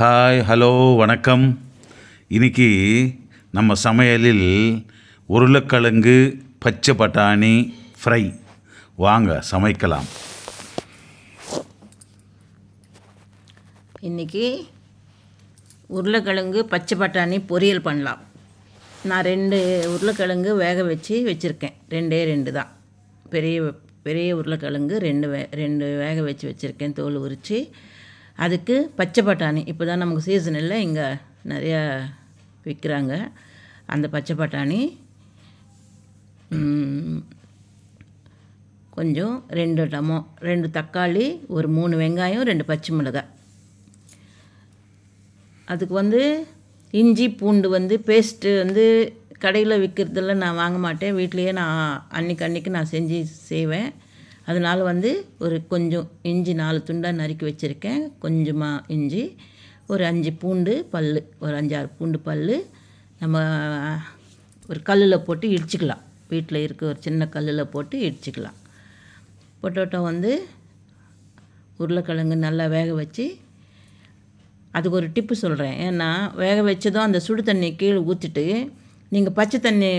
Hi hello வணக்கம். இன்றைக்கி நம்ம சமையலில் உருளைக்கிழங்கு பச்சை பட்டாணி ஃப்ரை வாங்க சமைக்கலாம். இன்றைக்கி உருளைக்கிழங்கு பச்சை பட்டாணி பொரியல் பண்ணலாம். நான் ரெண்டு உருளைக்கிழங்கு வேக வச்சு வச்சுருக்கேன். ரெண்டே ரெண்டு தான். பெரிய பெரிய உருளைக்கிழங்கு ரெண்டு வே ரெண்டு வேக வச்சு வச்சுருக்கேன். தோல் உரித்து அதுக்கு பச்சை பட்டாணி. இப்போ தான் நமக்கு சீசன் இல்லை. இங்கே நிறையா விற்கிறாங்க. அந்த பச்சை பட்டாணி கொஞ்சம் ரெண்டு டமோ ரெண்டு தக்காளி ஒரு மூணு வெங்காயம் ரெண்டு பச்சை மிளகாய். அதுக்கு வந்து இஞ்சி பூண்டு வந்து பேஸ்ட்டு வந்து கடையில் விற்கிறதெல்லாம் நான் வாங்க மாட்டேன். வீட்லேயே நான் அன்னைக்கு அன்னைக்கு நான் செஞ்சு செய்வேன். அதனால் வந்து ஒரு கொஞ்சம் இஞ்சி நாலு துண்டாக நறுக்கி வச்சுருக்கேன். கொஞ்சமாக இஞ்சி ஒரு அஞ்சு பூண்டு பல் ஒரு அஞ்சாறு பூண்டு பல் நம்ம ஒரு கல்லில் போட்டு இடிச்சிக்கலாம். வீட்டில் இருக்க ஒரு சின்ன கல்லில் போட்டு இடிச்சிக்கலாம். பொட்டோட்டோ வந்து உருளைக்கிழங்கு நல்லா வேக வச்சு அதுக்கு ஒரு டிப்பு சொல்கிறேன் ஏன்னா வேக வச்சதும் அந்த சுடு தண்ணி கீழே ஊற்றிட்டு நீங்கள் பச்சை தண்ணி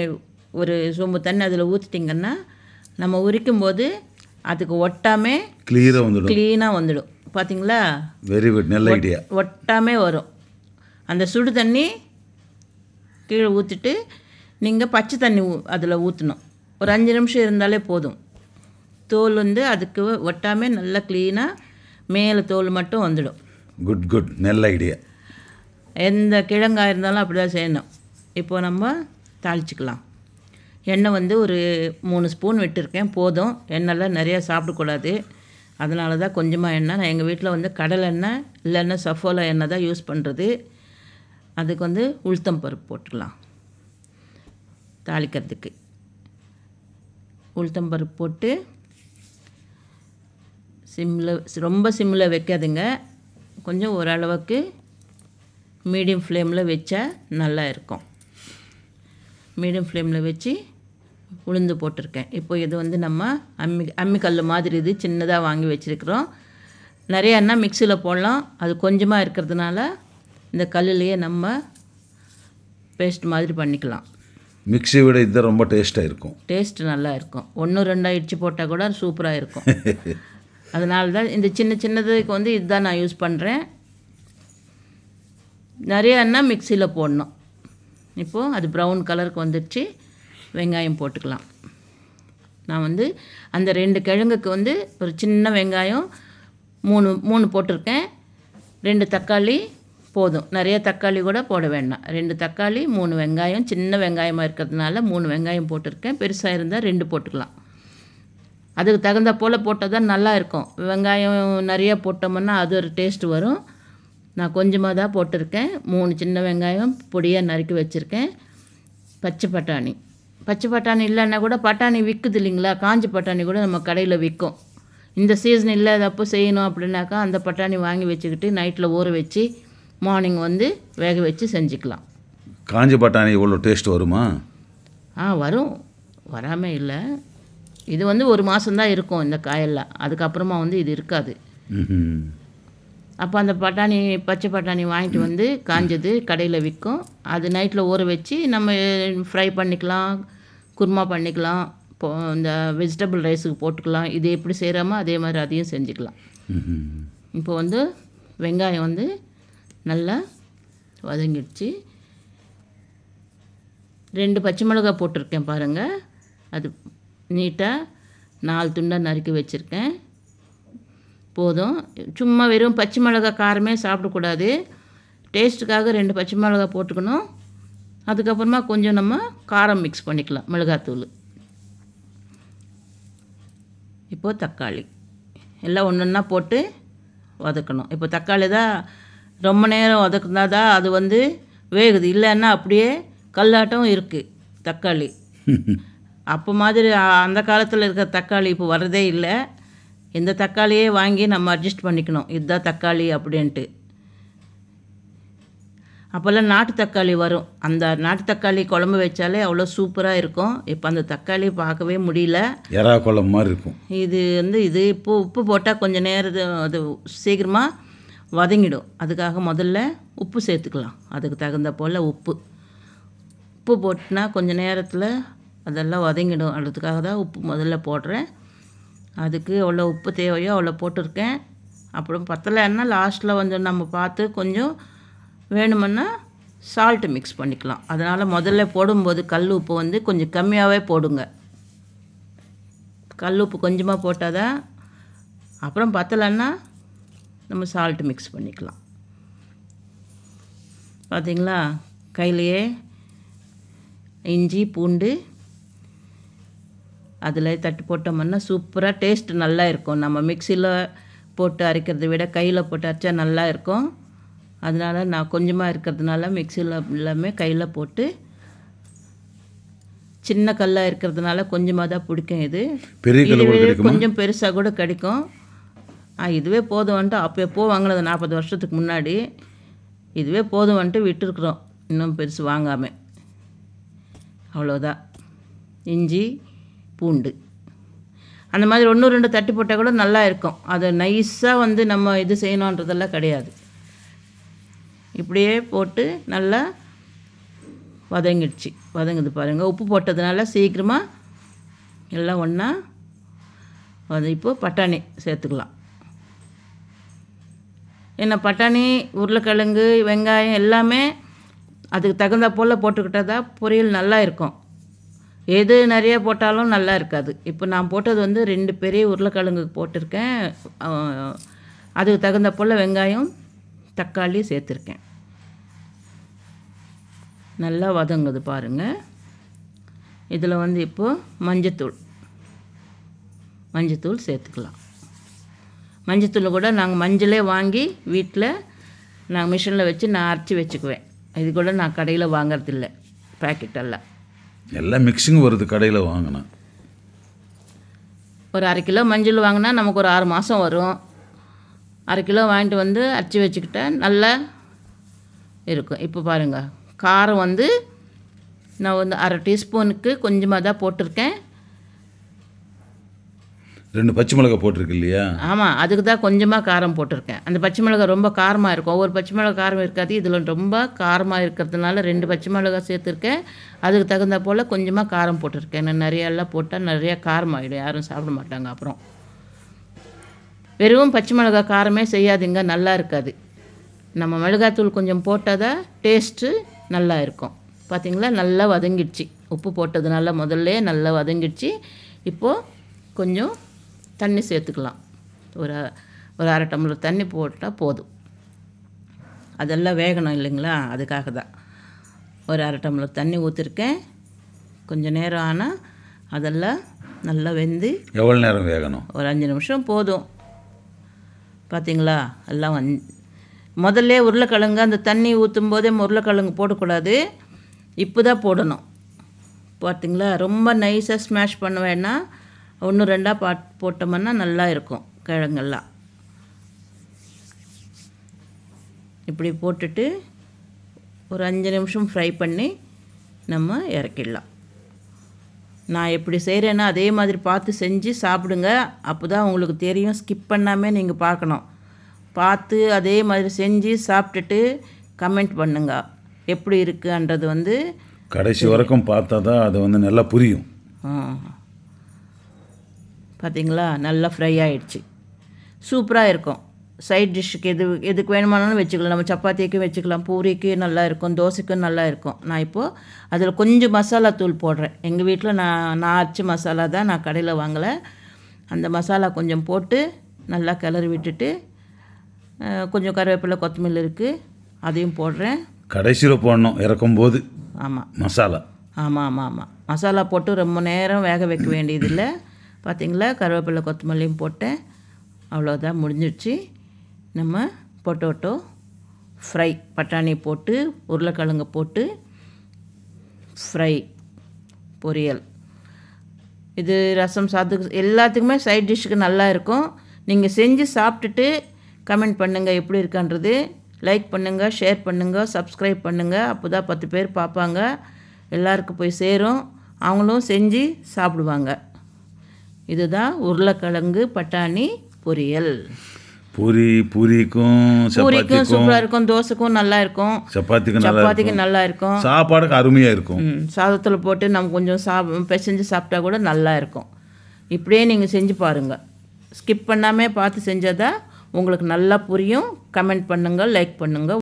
ஒரு சொம்பு தண்ணி அதில் ஊற்றிட்டிங்கன்னா நம்ம உரிக்கும் போது அதுக்கு ஒட்டாமே கிளியராக வந்துடும். க்ளீனாக வந்துடும். பார்த்தீங்களா வெரி குட் நல்ல ஐடியா ஒட்டாமே வரும். அந்த சுடு தண்ணி கீழே ஊற்றிட்டு நீங்கள் பச்சை தண்ணி அதில் ஊற்றணும் ஒரு அஞ்சு நிமிஷம் இருந்தாலே போதும். தோல் வந்து அதுக்கு ஒட்டாமே நல்லா க்ளீனாக மேலே தோல் மட்டும் வந்துடும். குட் குட் நல்ல ஐடியா எந்த கிழங்காக இருந்தாலும் அப்படி தான் செய்யணும். இப்போ நம்ம தாளிச்சிக்கலாம். எண்ணெய் வந்து ஒரு மூணு ஸ்பூன் விட்டுருக்கேன் போதும். எண்ணெய்லாம் நிறையா சாப்பிடக்கூடாது. அதனால தான் கொஞ்சமாக எண்ணெய். நான் எங்கள் வீட்டில் வந்து கடலை எண்ணெய் இல்லைன்னா சஃபோலா எண்ணெய் தான் யூஸ் பண்ணுறது அதுக்கு வந்து உளுத்தம் பருப்பு போட்டுக்கலாம். தாளிக்கிறதுக்கு. உளுத்தம் பருப்பு போட்டு சிம்மில் ரொம்ப சிம்மில் வைக்காதுங்க. கொஞ்சம் ஓரளவுக்கு மீடியம் ஃப்ளேமில் வச்சா நல்லா இருக்கும். மீடியம் ஃப்ளேமில் வச்சு உளுந்து போட்டிருக்கேன். இப்போ இது வந்து நம்ம அம்மி அம்மிக்கல் மாதிரி இது சின்னதாக வாங்கி வச்சுருக்குறோம். நிறைய எண்ணெய் மிக்சியில் போடலாம். அது கொஞ்சமாக இருக்கிறதுனால இந்த கல்லுலேயே நம்ம பேஸ்ட் மாதிரி பண்ணிக்கலாம். மிக்ஸி விட இதுதான் ரொம்ப டேஸ்ட்டாக இருக்கும். டேஸ்ட் நல்லா இருக்கும். ஒன்று ரெண்டாக இடிச்சு போட்டால் கூட சூப்பராக இருக்கும். அதனால தான் இந்த சின்ன சின்னதுக்கு வந்து இதுதான் நான் யூஸ் பண்ணுறேன் நிறைய எண்ணெய் மிக்சியில் போடணும். இப்போது அது ப்ரௌன் கலருக்கு வந்துடுச்சு வெங்காயம் போட்டுக்கலாம். நான் வந்து அந்த ரெண்டு கிழங்குக்கு வந்து ஒரு சின்ன வெங்காயம் மூணு மூணு போட்டிருக்கேன். ரெண்டு தக்காளி போதும். நிறைய தக்காளி கூட போட வேண்டாம். ரெண்டு தக்காளி மூணு வெங்காயம் சின்ன வெங்காயமாக இருக்கிறதுனால மூணு வெங்காயம் போட்டிருக்கேன். பெருசாக இருந்தால் ரெண்டு போட்டுக்கலாம். அதுக்கு தகுந்த போல் போட்டால் தான் நல்லா இருக்கும். வெங்காயம் நிறைய போட்டோம்னா அது ஒரு டேஸ்ட் வரும். நான் கொஞ்சமாக தான் போட்டிருக்கேன். மூணு சின்ன வெங்காயம் பொடியாக நறுக்கி வச்சுருக்கேன். பச்சை பட்டாணி. பச்சை பட்டாணி இல்லைன்னா கூட பட்டாணி விற்குது இல்லைங்களா? காஞ்ச பட்டாணி கூட நம்ம கடையில் விற்கும் இந்த சீசன் இல்லாதப்போ செய்யணும் அப்படின்னாக்கா அந்த பட்டாணி வாங்கி வச்சுக்கிட்டு நைட்டில் ஊற வச்சு மார்னிங் வந்து வேக வச்சு செஞ்சுக்கலாம். காஞ்ச பட்டாணி இவ்வளோ டேஸ்ட் வருமா? ஆ வரும். வராமல் இல்லை. இது வந்து ஒரு மாதம்தான் இருக்கும் இந்த காயெல்லாம். அதுக்கப்புறமா வந்து இது இருக்காது. அப்போ அந்த பட்டாணி பச்சை பட்டாணி வாங்கிட்டு வந்து காஞ்சது கடையில் விற்கும் அது நைட்டில் ஊற வச்சு நம்ம ஃப்ரை பண்ணிக்கலாம் குருமா பண்ணிக்கலாம் இப்போ இந்த வெஜிடபிள் ரைஸுக்கு போட்டுக்கலாம். இது எப்படி செய்கிறோமோ அதே மாதிரி அதையும் செஞ்சுக்கலாம். இப்போ வந்து வெங்காயம் வந்து நல்லா வதங்கிடுச்சு. ரெண்டு பச்சை மிளகாய் போட்டிருக்கேன் பாருங்கள் அது நீட்டாக நாலு துண்டாக நறுக்கி வச்சுருக்கேன். போதும். சும்மா வெறும் பச்சை மிளகாய் காரமே சாப்பிடக்கூடாது. டேஸ்ட்டுக்காக ரெண்டு பச்சை மிளகாய் போட்டுக்கணும். அதுக்கப்புறமா கொஞ்சம் நம்ம காரம் மிக்ஸ் பண்ணிக்கலாம் மிளகாத்தூள். இப்போது தக்காளி. எல்லாம் ஒன்று ஒன்றா போட்டு வதக்கணும். இப்போ தக்காளி தான் ரொம்ப நேரம் வதக்குனா தான் அது வந்து வேகுது. இல்லைன்னா அப்படியே கல்லாட்டம் இருக்குது தக்காளி. அப்போ மாதிரி அந்த காலத்தில் இருக்கிற தக்காளி இப்போ வர்றதே இல்லை. இந்த தக்காளியே வாங்கி நம்ம அட்ஜஸ்ட் பண்ணிக்கணும். இதுதான் தக்காளி அப்படின்ட்டு. அப்போல்லாம் நாட்டு தக்காளி வரும். அந்த நாட்டு தக்காளி குழம்பு வச்சாலே அவ்வளோ சூப்பராக இருக்கும். இப்போ அந்த தக்காளி பார்க்கவே முடியல. எறா குழம்பு மாதிரி இருக்கும். இது வந்து இது இப்போ உப்பு போட்டால் கொஞ்சம் நேரம் அது சீக்கிரமாக வதங்கிடும். அதுக்காக முதல்ல உப்பு சேர்த்துக்கலாம். அதுக்கு தகுந்த போல் உப்பு. உப்பு போட்டுனா கொஞ்சம் நேரத்தில் அதெல்லாம் வதங்கிடும். அதுக்காக தான் உப்பு முதல்ல போடுறேன். அதுக்கு எவ்வளோ உப்பு தேவையோ அவ்வளோ போட்டிருக்கேன். அப்புறம் பத்தலைன்னா லாஸ்ட்டில் வந்து நம்ம பார்த்து கொஞ்சம் வேணுமுன்னா சால்ட்டு மிக்ஸ் பண்ணிக்கலாம். அதனால் முதல்ல போடும்போது கல் உப்பு வந்து கொஞ்சம் கம்மியாகவே போடுங்க. கல் உப்பு கொஞ்சமாக போட்டால் தான் அப்புறம் பத்தலைன்னா நம்ம சால்ட்டு மிக்ஸ் பண்ணிக்கலாம். பார்த்தீங்களா கையிலையே இஞ்சி பூண்டு அதில் தட்டு போட்டோம்னா சூப்பராக டேஸ்ட் நல்லா இருக்கும். நம்ம மிக்சியில் போட்டு அரைக்கிறதை விட கையில் போட்டு அரைச்சா நல்லா இருக்கும். அதனால நான் கொஞ்சமாக இருக்கிறதுனால மிக்சியில் எல்லாமே கையில் போட்டு சின்ன கல்லாக இருக்கிறதுனால கொஞ்சமாக தான் பிடிக்கும் இது. பெரிய கொஞ்சம் பெருசாக கூட கிடைக்கும். ஆ இதுவே போதும் வந்துட்டு அப்போ எப்போ வாங்கினது நாற்பது வருஷத்துக்கு முன்னாடி. இதுவே போதும் வந்துட்டு விட்டுருக்குறோம். இன்னும் பெருசு வாங்காமல் அவ்வளோதான் இஞ்சி பூண்டு. அந்த மாதிரி ஒன்று ரெண்டு தட்டி போட்டால் கூட நல்லா இருக்கும். அதை நைஸாக வந்து நம்ம இது செய்யணுன்றதெல்லாம் கிடையாது. இப்படியே போட்டு நல்லா வதங்கிடுச்சு. வதங்குது பாருங்கள் உப்பு போட்டதுனால சீக்கிரமாக எல்லாம் ஒன்றா அது இப்போது பட்டாணி சேர்த்துக்கலாம். ஏன்னா பட்டாணி உருளைக்கிழங்கு வெங்காயம் எல்லாமே அதுக்கு தகுந்த போல் போட்டுக்கிட்டால் தான் பொரியல் நல்லா இருக்கும். எது நிறைய போட்டாலும் நல்லா இருக்காது. இப்போ நான் போட்டது வந்து ரெண்டு பெரிய உருளைக்கிழங்கு போட்டிருக்கேன். அதுக்கு தகுந்த போல் வெங்காயம் தக்காளி சேர்த்துருக்கேன். நல்லா வதங்குது பாருங்கள் இதில் வந்து இப்போது மஞ்சத்தூள். மஞ்சத்தூள் சேர்த்துக்கலாம். மஞ்சத்தூள் கூட நாங்கள் மஞ்சளே வாங்கி வீட்டில் நான் மிஷினில் வச்சு நான் அரைச்சி வச்சுக்குவேன். இது கூட நான் கடையில் வாங்குறதில்ல. பேக்கெட்டெல்லாம் எல்லாம் மிக்சிங் வருது கடையில் வாங்கினேன் ஒரு அரை கிலோ மஞ்சள் வாங்கினா நமக்கு ஒரு ஆறு மாதம் வரும். அரை கிலோ வாங்கிட்டு வந்து அரைச்சி வச்சுக்கிட்டா நல்லா இருக்கும். இப்போ பாருங்கள் காரம் வந்து நான் வந்து அரை டீஸ்பூனுக்கு கொஞ்சமாக தான் போட்டிருக்கேன். ரெண்டு பச்சை மிளகாய் போட்டிருக்கு இல்லையா? ஆமாம் அதுக்கு தான் கொஞ்சமாக காரம் போட்டிருக்கேன். அந்த பச்சை மிளகாய் ரொம்ப காரமாக இருக்கும். ஒவ்வொரு பச்சை மிளகாய் காரம் இருக்காது. இதில் ரொம்ப காரமாக இருக்கிறதுனால ரெண்டு பச்சை மிளகாய் சேர்த்துருக்கேன். அதுக்கு தகுந்த போல் கொஞ்சமாக காரம் போட்டிருக்கேன். நான் நிறைய எல்லாம் போட்டால் நிறைய காரமாகிடும் யாரும் சாப்பிட மாட்டாங்க அப்புறம். வெறும் பச்சை மிளகாய் காரமே செய்யாதீங்க. நல்லா இருக்காது. நம்ம மிளகாத்தூள் கொஞ்சம் போட்டால் தான் டேஸ்ட்டு நல்லா இருக்கும். பார்த்திங்களா நல்லா வதங்கிடுச்சு. உப்பு போட்டதுனால முதல்ல நல்லா வதங்கிடுச்சு. இப்போது கொஞ்சம் தண்ணி சேர்த்துக்கலாம். ஒரு ஒரு அரை டம்ளர் தண்ணி போட்டால் போதும். அதெல்லாம் வேகணும் இல்லைங்களா? அதுக்காக தான். ஒரு அரை டம்ளர் தண்ணி ஊற்றிருக்கேன் கொஞ்சம் நேரம் ஆனால் அதெல்லாம் நல்லா வெந்து எவ்வளோ நேரம் வேகணும்? ஒரு அஞ்சு நிமிஷம் போதும். பார்த்தீங்களா எல்லாம் வந் முதல்ல உருளைக்கிழங்கு அந்த தண்ணி ஊற்றும் போதே உருளைக்கிழங்கு போடக்கூடாது. இப்போ தான் போடணும். பார்த்தீங்களா ரொம்ப நைஸாக ஸ்மாஷ் பண்ண வேணாம் ஒன்று ரெண்டாக பாட் போட்டோம்னா நல்லா இருக்கும் கிழங்கெல்லாம். இப்படி போட்டுட்டு ஒரு அஞ்சு நிமிஷம் ஃப்ரை பண்ணி நம்ம இறக்கிடலாம். நான் எப்படி செய்கிறேன்னா அதே மாதிரி பார்த்து செஞ்சு சாப்பிடுங்க. அப்போ தான் உங்களுக்கு தெரியும். ஸ்கிப் பண்ணாமல் நீங்கள் பார்க்கணும். பார்த்து அதே மாதிரி செஞ்சு சாப்பிட்டுட்டு கமெண்ட் பண்ணுங்க. எப்படி இருக்குன்றது வந்து கடைசி வரைக்கும் பார்த்தா தான் அது வந்து நல்லா புரியும். ஆ. பார்த்தீங்களா நல்லா ஃப்ரை ஆயிடுச்சு. சூப்பராக இருக்கும். சைட் டிஷ்ஷுக்கு எது எதுக்கு வேணுமானாலும் வச்சுக்கலாம். நம்ம சப்பாத்திக்கு வச்சுக்கலாம். பூரிக்கு நல்லா இருக்கும். தோசைக்கும் நல்லா இருக்கும். நான் இப்போது அதில் கொஞ்சம் மசாலா தூள் போடுறேன். எங்கள் வீட்டில் நான் நான் அரைச்ச மசாலா தான் நான் கடையில் வாங்கலை. அந்த மசாலா கொஞ்சம் போட்டு நல்லா கிளறி விட்டுட்டு கொஞ்சம் கருவேப்பிலை கொத்தமல்லி இருக்குது அதையும் போடுறேன். கடைசியில் போடணும். இறக்கும்போது ஆமாம் மசாலா. ஆமாம் ஆமாம் ஆமாம் மசாலா போட்டு ரொம்ப நேரம் வேக வைக்க வேண்டியதில்லை. பார்த்திங்களா கருவேப்பிலை கொத்தமல்லியும் போட்டேன். அவ்வளோதான் முடிஞ்சிடுச்சு. நம்ம பொட்டோட்டோ ஃப்ரை பட்டாணி போட்டு உருளைக்கிழங்கு போட்டு ஃப்ரை பொரியல். இது ரசம் சாதத்துக்கு எல்லாத்துக்குமே சைட் டிஷ்ஷுக்கு நல்லா இருக்கும். நீங்கள் செஞ்சு சாப்பிட்டுட்டு கமெண்ட் பண்ணுங்கள் எப்படி இருக்கான்றது. லைக் பண்ணுங்கள் ஷேர் பண்ணுங்கள் சப்ஸ்கிரைப் பண்ணுங்கள் அப்போ தான் பத்து பேர் பார்ப்பாங்க. எல்லாருக்கும் போய் சேரும். அவங்களும் செஞ்சு சாப்பிடுவாங்க. இதுதான் உருளைக்கிழங்கு பட்டாணி பொரியல். பூரி பூரிக்கும் பூரிக்கும் சப்பாத்திக்கும் சூப்பராக இருக்கும். தோசைக்கும் நல்லா இருக்கும். சப்பாத்திக்கும் நல்லா சப்பாத்திக்கு இருக்கும். நல்லா இருக்கும். சாப்பாடுக்கு அருமையாக இருக்கும். சாதத்தில் போட்டு நம்ம கொஞ்சம் சாப் பிசைஞ்சு சாப்பிட்டா கூட நல்லா இருக்கும். இப்படியே நீங்கள் செஞ்சு பாருங்கள் ஸ்கிப் பண்ணாமல் பார்த்து செஞ்சால் தான் உங்களுக்கு நல்லா புரியும். கமெண்ட் பண்ணுங்கள் லைக் பண்ணுங்கள்